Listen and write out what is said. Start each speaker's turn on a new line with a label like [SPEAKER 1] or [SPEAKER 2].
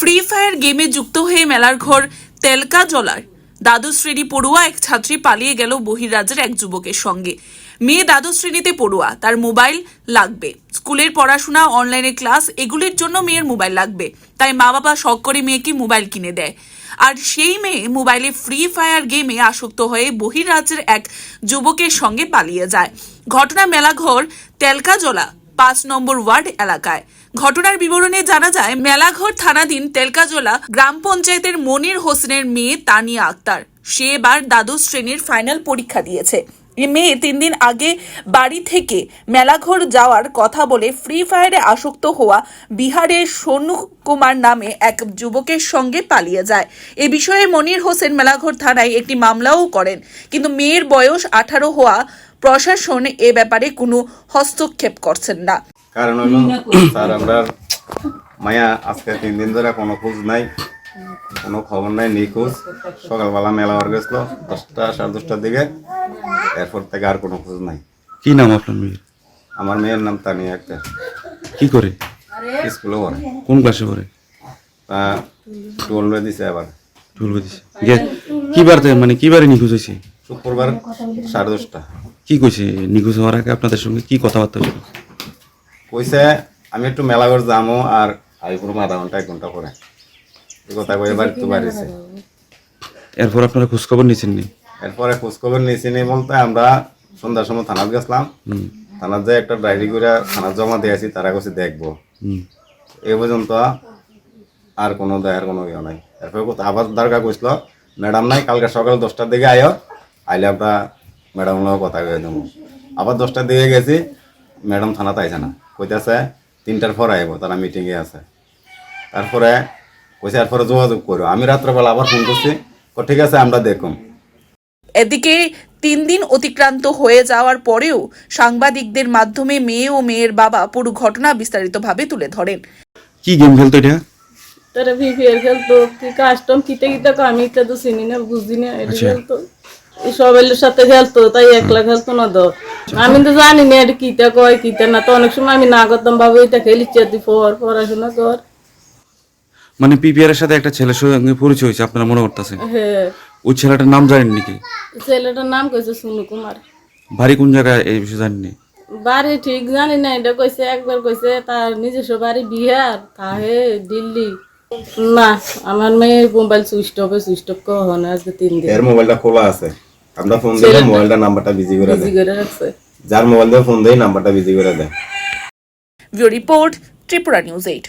[SPEAKER 1] Free fire গেমে যুক্ত হয়ে মেলার ঘর তেলকা জলার দ্বাদশ শ্রেণি পড়ুয়া এক ছাত্রী পালিয়ে গেল বহিরাজ্যের এক যুবকের সঙ্গে। মেয়ে দ্বাদশ শ্রেণীতে পড়ুয়া, তার মোবাইল লাগবে। স্কুলের পড়াশোনা অনলাইনে ক্লাস, এগুলির জন্য মেয়ের মোবাইল লাগবে। তাই মা বাবা শখ করে মেয়েকে মোবাইল কিনে দেয়। আর সেই মেয়ে মোবাইলে ফ্রি ফায়ার গেমে আসক্ত হয়ে বহিরাজ্যের এক যুবকের সঙ্গে পালিয়ে যায়। ঘটনা মেলাঘর তেলকাজলা পাঁচ নম্বর ওয়ার্ড এলাকায়। ঘটনার বিবরণে জানা যায়, মেলাঘর থানাধীন তেলকাজোলা গ্রাম পঞ্চায়েতের মনির হোসেনের মেয়ে তানিয়া আক্তার। সে এবার দ্বাদশ শ্রেণির ফাইনাল পরীক্ষা দিয়েছে। মেয়ে তিন দিন আগে বাড়ি থেকে মেলাঘর যাওয়ার কথা বলে ফ্রি ফায়ারে আসক্ত হওয়া বিহারের সোনু কুমার নামে এক যুবকের সঙ্গে পালিয়ে যায়। এ বিষয়ে মনির হোসেন মেলাঘর থানায় একটি মামলাও করেন। কিন্তু মেয়ের বয়স আঠারো হওয়া প্রশাসন এ ব্যাপারে কোনো হস্তক্ষেপ করছেন না।
[SPEAKER 2] কারণ হলো স্যার আমরা মায়া আজকে তিন দিন ধরে কোনো খোঁজ নাই কোনো খবর নাই নিখোঁজ। সকালবেলা মেলা হওয়ার গেছিল দশটা সাড়ে দশটার দিকে। এরপর থেকে আর কোনো খোঁজ নাই।
[SPEAKER 3] কি নাম আপনার মেয়ের?
[SPEAKER 2] আমার মেয়ের নাম তানিয়া একটা।
[SPEAKER 3] কি করে?
[SPEAKER 2] স্কুলে পড়ে।
[SPEAKER 3] কোন ক্লাসে পড়ে?
[SPEAKER 2] তা টুয়েলভে দিছে আবার।
[SPEAKER 3] টুয়েলভে দিছে। গে- কি বারতে মানে কি বারে নিখোঁজ হয়েছে?
[SPEAKER 2] শুক্রবার সাড়ে দশটা।
[SPEAKER 3] কি কইছে নিখোঁজ হওয়ার আগে আপনাদের সঙ্গে কি কথাবার্তা হয়েছিল?
[SPEAKER 2] কইছে আমি একটু মেলাঘর যাব আর আইপুর আধা ঘণ্টা এক ঘণ্টা পরে। এই কথা কয়ে এবার তো বাড়িছে
[SPEAKER 3] এরপর আপনারা খোঁজ খবর নিয়েছেন নি?
[SPEAKER 2] এরপরে খোঁজখবর নিয়েছি নি বলতে আমরা সন্ধ্যার সময় থানাত গেছিলাম। থানার যে একটা ডায়েরি করে থানার জমা দিয়েছি তারা কাছে দেখব। এই পর্যন্ত আর কোনো দেয়ার কোনো ইয়ে নাই। এরপরে আবার দরকার কইছিল ম্যাডাম নাই কালকে সকাল দশটার দিকে আয়ো আইলে আমরা ম্যাডাম কথা কয়ে দেবো। আবার দশটার দিকে গেছি ম্যাডাম থানাতে আইছে না। কইতেছে তিনটার পর আইব তারা মিটিংয়ে আছে। তারপরে কইছে এরপরে যোগাযোগ করো। আমি রাত্রেবেলা আবার ফোন করছি ও ঠিক আছে আমরা দেখুন
[SPEAKER 1] এদিকে তিন দিন অতিক্রান্ত হয়ে যাওয়ার পরেও সাংবাদিকদের মাধ্যমে মেয়ে ও মেয়ের বাবা পুরো ঘটনা বিস্তারিতভাবে তুলে ধরেন।
[SPEAKER 3] কি গেম খেলতো এটা?
[SPEAKER 4] তারা ভিপিএর খেলতো কি কাস্টম কিতে কিতে আমি তো চিনি না বুঝি না এটা
[SPEAKER 3] আচ্ছা।
[SPEAKER 4] খেলতো। এই সবাই সাথে খেলতো তাই একলা খেলতো না তো। আমি তো জানি না এটা কিতে কয় কিতে না। তো অনেক সময় আমি না করতাম বাবু এটা খেলি চেতি পর পড়াশোনা কর।
[SPEAKER 3] মানে পিপিআর এর সাথে একটা ছেলের সঙ্গে পরিচয় হয়েছে আপনারা মনে করতেছেন?
[SPEAKER 4] হ্যাঁ।
[SPEAKER 3] ওই ছেলেটার নাম জানেন নাকি?
[SPEAKER 4] ছেলেটার নাম কইছে সুনু কুমার।
[SPEAKER 3] বাড়ি কোন জায়গায় এই বিষয়ে জানেননি
[SPEAKER 4] বাড়ি ঠিক জানি না এটা কইছে একবার কইছে তার নিজস্ব বাড়ি বিহার তাহে দিল্লি। না আমার মেয়ের মোবাইল সুইচ অফে সুইচ অফ কখন আজকে তিন দিন।
[SPEAKER 2] এর মোবাইলটা খোলা আছে। আমরা ফোন দিয়ে মোবাইলটা নাম্বারটা বিজি করে দেয়। যার মোবাইল দিয়ে ফোন দেয় নাম্বারটা বিজি করে দেয়।
[SPEAKER 1] VO report Tripura news eight.